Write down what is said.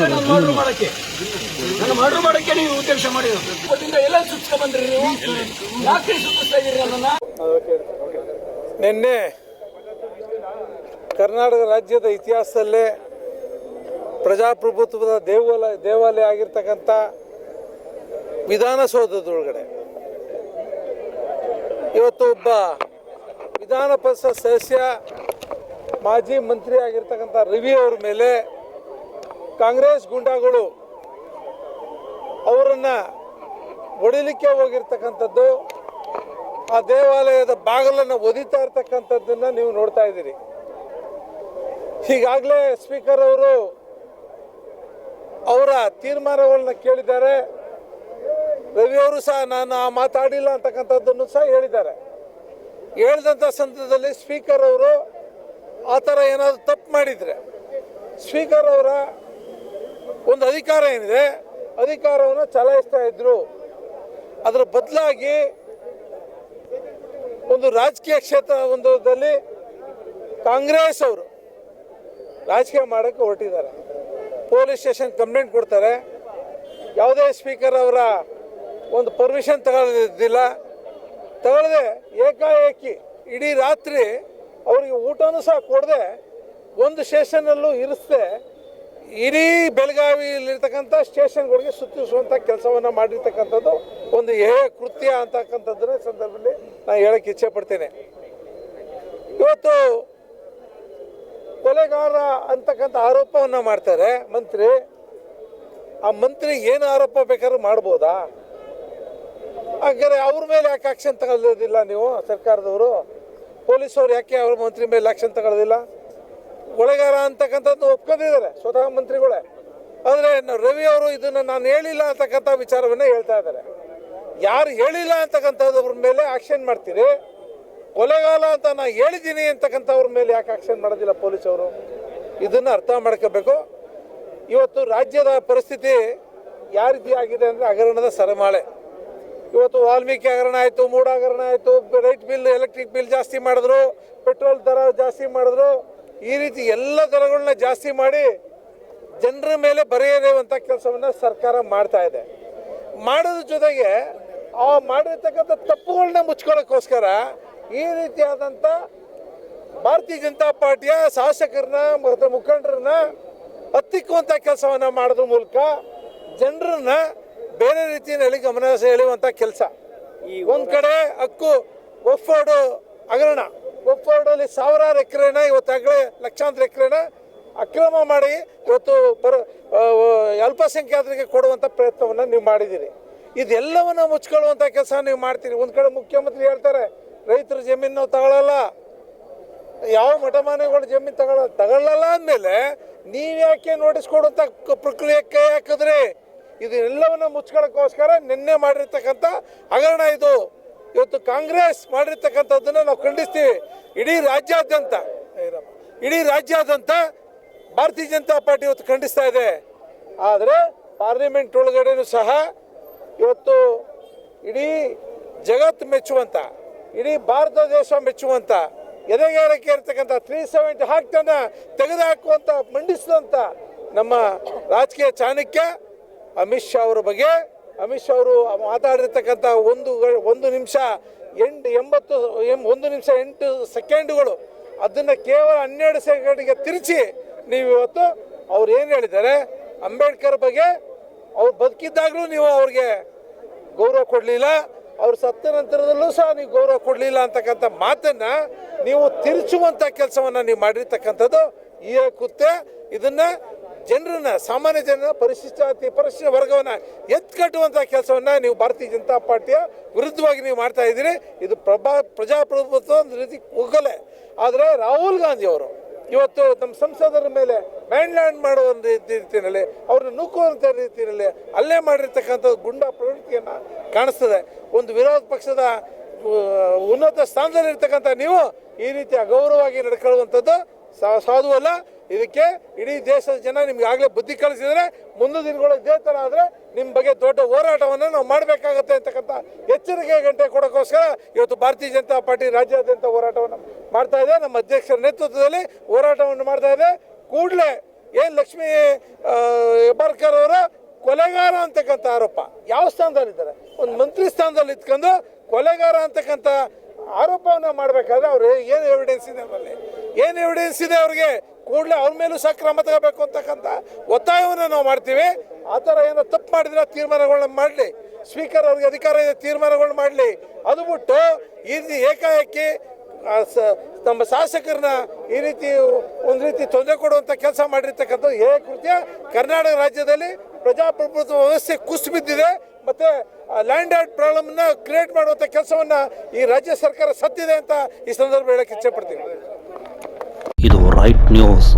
ನನ್ನ ಮರ್ಡರ್ ಮಾಡಕ್ಕೆ. ನನ್ನ ಮರ್ಡರ್ ಮಾಡಕ್ಕೆ ನೀವು ಉದ್ದೇಶ ಮಾಡಿರೋದು. ಇವತ್ತಿಂದ ಎಲ್ಲ ಸುತ್ಕೊ ಬಂದ್ರಿ ನೀವು. ಯಾಕೆ ಸುತ್ತಿಸ್ತಾ ನನ್ನನ್ನ ನಿನ್ನೆ ಕರ್ನಾಟಕ ರಾಜ್ಯದ ಇತಿಹಾಸದಲ್ಲೇ ಪ್ರಜಾಪ್ರಭುತ್ವದ ದೇವಾಲಯ ದೇವಾಲಯ ಆಗಿರ್ತಕ್ಕಂಥ ವಿಧಾನಸೌಧದೊಳಗಡೆ. ಇವತ್ತು ಒಬ್ಬ ವಿಧಾನ ಪರಿಷತ್ ಸದಸ್ಯ, ಮಾಜಿ ಮಂತ್ರಿ ಆಗಿರ್ತಕ್ಕಂಥ ರವಿ ಅವ್ರ ಮೇಲೆ ಕಾಂಗ್ರೆಸ್ ಗುಂಡಾಗಳು ಅವರನ್ನು ಹೊಡಿಲಿಕ್ಕೆ ಹೋಗಿರ್ತಕ್ಕಂಥದ್ದು, ಆ ದೇವಾಲಯದ ಬಾಗಿಲನ್ನು ಒದಿತಾ ಇರ್ತಕ್ಕಂಥದ್ದನ್ನು ನೀವು ನೋಡ್ತಾ ಇದ್ದೀರಿ. ಈಗಾಗಲೇ ಸ್ಪೀಕರ್ ಅವರು ಅವರ ತೀರ್ಮಾನಗಳನ್ನ ಕೇಳಿದ್ದಾರೆ. ರವಿ ಅವರು ಸಹ ನಾನು ಆ ಮಾತಾಡಿಲ್ಲ ಅಂತಕ್ಕಂಥದ್ದನ್ನು ಸಹ ಹೇಳಿದ್ದಾರೆ. ಹೇಳಿದಂಥ ಸಂದರ್ಭದಲ್ಲಿ ಸ್ಪೀಕರ್ ಅವರು ಆ ಥರ ಏನಾದರೂ ತಪ್ಪು ಮಾಡಿದರೆ ಸ್ಪೀಕರ್ ಅವರ ಒಂದು ಅಧಿಕಾರ ಏನಿದೆ? ಅಧಿಕಾರವನ್ನು ಚಲಾಯಿಸ್ತಾ ಇದ್ರು. ಅದರ ಬದಲಾಗಿ ಒಂದು ರಾಜಕೀಯ ಕ್ಷೇತ್ರ ಒಂದರಲ್ಲಿ ಕಾಂಗ್ರೆಸ್ ಅವರು ರಾಜಕೀಯ ಮಾಡೋಕ್ಕೆ ಹೊರಟಿದ್ದಾರೆ. ಪೊಲೀಸ್ ಸ್ಟೇಷನ್ ಕಂಪ್ಲೇಂಟ್ ಕೊಡ್ತಾರೆ. ಯಾವುದೇ ಸ್ಪೀಕರ್ ಅವರ ಒಂದು ಪರ್ಮಿಷನ್ ತಗೊಳ್ಳೋದಿಲ್ಲ ತಗೊಳ್ಳದೆ ಏಕಾಏಕಿ ಇಡೀ ರಾತ್ರಿ ಅವರಿಗೆ ಊಟನೂ ಸಹ ಕೊಡದೆ ಒಂದು ಸ್ಟೇಷನಲ್ಲೂ ಇರಿಸದೆ ಇಡೀ ಬೆಳಗಾವಿಯಲ್ಲಿರ್ತಕ್ಕಂಥ ಸ್ಟೇಷನ್ಗಳಿಗೆ ಸುತ್ತಿಸುವಂಥ ಕೆಲಸವನ್ನು ಮಾಡಿರ್ತಕ್ಕಂಥದ್ದು ಒಂದು ಏ ಕೃತ್ಯ ಅಂತಕ್ಕಂಥದ್ದನ್ನ ಸಂದರ್ಭದಲ್ಲಿ ನಾನು ಹೇಳಕ್ಕೆ ಇಚ್ಛೆ ಪಡ್ತೇನೆ. ಇವತ್ತು ಕೊಲೆಗಾರ ಅಂತಕ್ಕಂಥ ಆರೋಪವನ್ನು ಮಾಡ್ತಾರೆ. ಮಂತ್ರಿ, ಆ ಮಂತ್ರಿ ಏನು ಆರೋಪ ಬೇಕಾದ್ರೂ ಮಾಡ್ಬೋದಾ? ಹಾಗಾದ್ರೆ ಅವ್ರ ಮೇಲೆ ಯಾಕೆ ಆಕ್ಷನ್ ತಗೊಳ್ಳೋದಿಲ್ಲ ನೀವು ಸರ್ಕಾರದವರು? ಪೊಲೀಸವ್ರು ಯಾಕೆ ಅವ್ರ ಮಂತ್ರಿ ಮೇಲೆ ಆಕ್ಷನ್ ತಗೊಳ್ಳೋದಿಲ್ಲ? ಕೊಲೆಗಾರ ಅಂತಕ್ಕಂಥದ್ದು ಒಪ್ಕೊಂಡಿದ್ದಾರೆ, ಸ್ವತಃ ಮಂತ್ರಿಗಳೇ. ಆದರೆ ರವಿ ಅವರು ಇದನ್ನು ನಾನು ಹೇಳಿಲ್ಲ ಅಂತಕ್ಕಂಥ ವಿಚಾರವನ್ನ ಹೇಳ್ತಾ ಇದ್ದಾರೆ. ಯಾರು ಹೇಳಿಲ್ಲ ಅಂತಕ್ಕಂಥದ್ರ ಮೇಲೆ ಆಕ್ಷನ್ ಮಾಡ್ತೀರಿ? ಕೊಲೆಗಾಲ ಅಂತ ನಾನು ಹೇಳಿದ್ದೀನಿ ಅಂತಕ್ಕಂಥವ್ರ ಮೇಲೆ ಯಾಕೆ ಆಕ್ಷನ್ ಮಾಡೋದಿಲ್ಲ ಪೊಲೀಸವರು ಇದನ್ನು ಅರ್ಥ ಮಾಡ್ಕೋಬೇಕು. ಇವತ್ತು ರಾಜ್ಯದ ಪರಿಸ್ಥಿತಿ ಯಾವ ರೀತಿ ಆಗಿದೆ ಅಂದರೆ ಹಗರಣದ ಸರಮಾಳೆ. ಇವತ್ತು ವಾಲ್ಮೀಕಿ ಹಗರಣ ಆಯಿತು ಮೂಡ ಹಗರಣ ಆಯಿತು ಲೈಟ್ ಬಿಲ್ ಎಲೆಕ್ಟ್ರಿಕ್ ಬಿಲ್ ಜಾಸ್ತಿ ಮಾಡಿದ್ರು ಪೆಟ್ರೋಲ್ ದರ ಜಾಸ್ತಿ ಮಾಡಿದ್ರು ಈ ರೀತಿ ಎಲ್ಲ ದರಗಳನ್ನ ಜಾಸ್ತಿ ಮಾಡಿ ಜನರ ಮೇಲೆ ಬರೆಯದೇವಂಥ ಕೆಲಸವನ್ನು ಸರ್ಕಾರ ಮಾಡ್ತಾ ಇದೆ. ಮಾಡೋದ್ರ ಜೊತೆಗೆ ಆ ಮಾಡಿರ್ತಕ್ಕಂಥ ತಪ್ಪುಗಳನ್ನ ಮುಚ್ಕೊಳ್ಳೋಕ್ಕೋಸ್ಕರ ಈ ರೀತಿಯಾದಂಥ ಭಾರತೀಯ ಜನತಾ ಪಾರ್ಟಿಯ ಶಾಸಕರನ್ನ ಮತ್ತು ಮುಖಂಡರನ್ನ ಹತ್ತಿಕ್ಕುವಂಥ ಕೆಲಸವನ್ನು ಮಾಡೋದ್ರ ಮೂಲಕ ಜನರನ್ನ ಬೇರೆ ರೀತಿಯಲ್ಲಿ ಗಮನ ಸೆಳೆಯುವಂಥ ಕೆಲಸ. ಈ ಒಂದು ಕಡೆ ಹಕ್ಕು ಒಫ್ಫೋಡು ಹಗರಣ. ಒಫೋರ್ಡಲ್ಲಿ ಸಾವಿರಾರು ಎಕರೆನ ಇವತ್ತಾಗಲೇ ಲಕ್ಷಾಂತರ ಎಕರೆನ ಅಕ್ರಮ ಮಾಡಿ ಇವತ್ತು ಬರ ಅಲ್ಪಸಂಖ್ಯಾತರಿಗೆ ಕೊಡುವಂಥ ಪ್ರಯತ್ನವನ್ನು ನೀವು ಮಾಡಿದ್ದೀರಿ. ಇದೆಲ್ಲವನ್ನು ಮುಚ್ಕೊಳ್ಳುವಂಥ ಕೆಲಸ ನೀವು ಮಾಡ್ತೀರಿ. ಒಂದು ಕಡೆ ಮುಖ್ಯಮಂತ್ರಿ ಹೇಳ್ತಾರೆ, ರೈತರ ಜಮೀನು ನಾವು ತಗೊಳ್ಳಲ್ಲ. ಯಾವ ಮಠಮಾನೆಗಳು ಜಮೀನು ತಗೊಳ್ಳಲ್ಲ ತಗೊಳ್ಳಲ್ಲ ಅಂದಮೇಲೆ ನೀವು ಯಾಕೆ ನೋಟಿಸ್ ಪ್ರಕ್ರಿಯೆ ಕೈ ಹಾಕಿದ್ರಿ? ಇದೆಲ್ಲವನ್ನ ಮುಚ್ಕೊಳ್ಳೋಕ್ಕೋಸ್ಕರ ನಿನ್ನೆ ಮಾಡಿರ್ತಕ್ಕಂಥ ಹಗರಣ ಇದು. ಇವತ್ತು ಕಾಂಗ್ರೆಸ್ ಮಾಡಿರ್ತಕ್ಕಂಥದ್ದನ್ನು ನಾವು ಖಂಡಿಸ್ತೀವಿ. ಇಡೀ ರಾಜ್ಯಾದ್ಯಂತ. ಇಡೀ ರಾಜ್ಯಾದ್ಯಂತ ಭಾರತೀಯ ಜನತಾ ಪಾರ್ಟಿ ಇವತ್ತು ಖಂಡಿಸ್ತಾ ಇದೆ ಆದರೆ ಪಾರ್ಲಿಮೆಂಟ್ ಒಳಗಡೆನೂ ಸಹ ಇವತ್ತು ಇಡೀ ಜಗತ್ತು ಮೆಚ್ಚುವಂಥ ಇಡೀ ಭಾರತ ದೇಶ ಮೆಚ್ಚುವಂಥ ಎದೆಗೇರಕ್ಕೆ ಇರ್ತಕ್ಕಂಥ ತ್ರೀ ಸೆವೆಂಟಿ ತೆಗೆದು ತೆಗೆದುಹಾಕುವಂಥ ಮಂಡಿಸಿದಂಥ ನಮ್ಮ ರಾಜಕೀಯ ಚಾಣಕ್ಯ ಅಮಿತ್ ಶಾ ಅವರ ಬಗ್ಗೆ, ಅಮಿತ್ ಶಾ ಅವರು ಮಾತಾಡಿರ್ತಕ್ಕಂಥ ಒಂದು ಒಂದು ನಿಮಿಷ ಎಂಟು, ಎಂಬತ್ತು ಒಂದು ನಿಮಿಷ ಎಂಟು ಸೆಕೆಂಡುಗಳು. ಅದನ್ನು ಕೇವಲ ಹನ್ನೆರಡು ಸೆಕೆಂಡಿಗೆ ತಿರುಚಿ ನೀವು ಇವತ್ತು ಅವ್ರು ಏನು ಹೇಳಿದ್ದಾರೆ? ಅಂಬೇಡ್ಕರ್ ಬಗ್ಗೆ ಅವ್ರು ಬದುಕಿದ್ದಾಗಲೂ ನೀವು ಅವ್ರಿಗೆ ಗೌರವ ಕೊಡಲಿಲ್ಲ. ಅವ್ರು ಸತ್ತ ನಂತರದಲ್ಲೂ ಸಹ ನೀವು ಗೌರವ ಕೊಡಲಿಲ್ಲ ಅಂತಕ್ಕಂಥ ಮಾತನ್ನ ನೀವು ತಿರುಚುವಂಥ ಕೆಲಸವನ್ನು ನೀವು ಮಾಡಿರ್ತಕ್ಕಂಥದ್ದು. ಈ ಕುತ್ತೆ ಇದನ್ನ ಜನರನ್ನ, ಸಾಮಾನ್ಯ ಜನರ ಪರಿಶಿಷ್ಟ ಜಾತಿ, ಪರಿಶಿಷ್ಟ ವರ್ಗವನ್ನು ಎತ್ಕಟ್ಟುವಂಥ ಕೆಲಸವನ್ನು ನೀವು ಭಾರತೀಯ ಜನತಾ ಪಾರ್ಟಿಯ ವಿರುದ್ಧವಾಗಿ ನೀವು ಮಾಡ್ತಾ ಇದ್ದೀರಿ. ಇದು ಪ್ರಭಾ, ಪ್ರಜಾಪ್ರಭುತ್ವ ಒಂದು ರೀತಿ ಕುಗ್ಗಲೆ. ಆದರೆ ರಾಹುಲ್ ಗಾಂಧಿ ಅವರು ಇವತ್ತು ನಮ್ಮ ಸಂಸದರ ಮೇಲೆ ಮ್ಯಾಂಡ್ಲ್ಯಾಂಡ್ ಮಾಡುವ ರೀತಿಯಲ್ಲಿ, ಅವ್ರನ್ನ ನೂಕುವಂಥ ರೀತಿಯಲ್ಲಿ ಅಲ್ಲೇ ಮಾಡಿರ್ತಕ್ಕಂಥ ಗುಂಡಾ ಪ್ರವೃತ್ತಿಯನ್ನು ಕಾಣಿಸ್ತದೆ. ಒಂದು ವಿರೋಧ ಪಕ್ಷದ ಉನ್ನತ ಸ್ಥಾನದಲ್ಲಿರ್ತಕ್ಕಂಥ ನೀವು ಈ ರೀತಿ ಅಗೌರವವಾಗಿ ನಡ್ಕೊಳ್ಳುವಂಥದ್ದು ಸಾಧುವಲ್ಲ. ಇದಕ್ಕೆ ಇಡೀ ದೇಶದ ಜನ ನಿಮ್ಗೆ ಆಗಲೇ ಬುದ್ಧಿ ಕಲಿಸಿದರೆ ಮುಂದಿನ ದಿನಗಳು ಥರ ಆದರೆ ನಿಮ್ಮ ಬಗ್ಗೆ ದೊಡ್ಡ ಹೋರಾಟವನ್ನು ನಾವು ಮಾಡಬೇಕಾಗತ್ತೆ ಅಂತಕ್ಕಂಥ ಎಚ್ಚರಿಕೆ ಗಂಟೆ ಕೊಡೋಕ್ಕೋಸ್ಕರ ಇವತ್ತು ಭಾರತೀಯ ಜನತಾ ಪಾರ್ಟಿ ರಾಜ್ಯಾದ್ಯಂತ ಹೋರಾಟವನ್ನು ಮಾಡ್ತಾ ಇದೆ. ನಮ್ಮ ಅಧ್ಯಕ್ಷರ ನೇತೃತ್ವದಲ್ಲಿ ಹೋರಾಟವನ್ನು ಮಾಡ್ತಾ ಇದೆ. ಕೂಡಲೇ ಏನು ಲಕ್ಷ್ಮೀ ಹೆಬ್ಬಾರ್ಕರ್ ಅವರ ಕೊಲೆಗಾರ ಅಂತಕ್ಕಂಥ ಆರೋಪ ಯಾವ ಸ್ಥಾನದಲ್ಲಿದ್ದಾರೆ? ಒಂದು ಮಂತ್ರಿ ಸ್ಥಾನದಲ್ಲಿ ಇದ್ಕೊಂಡು ಕೊಲೆಗಾರ ಅಂತಕ್ಕಂಥ ಆರೋಪವನ್ನು ಮಾಡಬೇಕಾದ್ರೆ ಅವ್ರು ಏನು ಎವಿಡೆನ್ಸ್ ಇದೆ ಅವರಲ್ಲಿ ಏನು ಎವಿಡೆನ್ಸ್ ಇದೆ ಅವ್ರಿಗೆ? ಕೂಡಲೇ ಅವ್ರ ಮೇಲೂ ಸಹ ಕ್ರಮ ತಗೋಬೇಕು ಅಂತಕ್ಕಂಥ ಒತ್ತಾಯವನ್ನು ನಾವು ಮಾಡ್ತೀವಿ. ಆ ಥರ ಏನೋ ತಪ್ಪು ಮಾಡಿದ್ರೆ ತೀರ್ಮಾನಗಳನ್ನ ಮಾಡಲಿ. ಸ್ಪೀಕರ್ ಅವ್ರಿಗೆ ಅಧಿಕಾರ ಇದೆ ತೀರ್ಮಾನಗಳು ಮಾಡಲಿ. ಅದು ಬಿಟ್ಟು ಈ ರೀತಿ ಏಕಾಏಕಿ ನಮ್ಮ ಶಾಸಕರನ್ನ ಈ ರೀತಿ ಒಂದು ರೀತಿ ತೊಂದರೆ ಕೊಡುವಂಥ ಕೆಲಸ ಮಾಡಿರ್ತಕ್ಕಂಥ ಏ ಕೃತ್ಯ ಕರ್ನಾಟಕ ರಾಜ್ಯದಲ್ಲಿ ಪ್ರಜಾಪ್ರಭುತ್ವ ವ್ಯವಸ್ಥೆ ಕುಸಿದು ಬಿದ್ದಿದೆ. ಮತ್ತೆ ಲ್ಯಾಂಡ್ ಆರ್ಡ್ ಪ್ರಾಬ್ಲಮ್ನ ಕ್ರಿಯೇಟ್ ಮಾಡುವಂಥ ಕೆಲಸವನ್ನು ಈ ರಾಜ್ಯ ಸರ್ಕಾರ ಸತ್ತಿದೆ ಅಂತ ಈ ಸಂದರ್ಭ ಹೇಳಕ್ಕೆ ಇಚ್ಛೆ ಪಡ್ತೀನಿ. right news.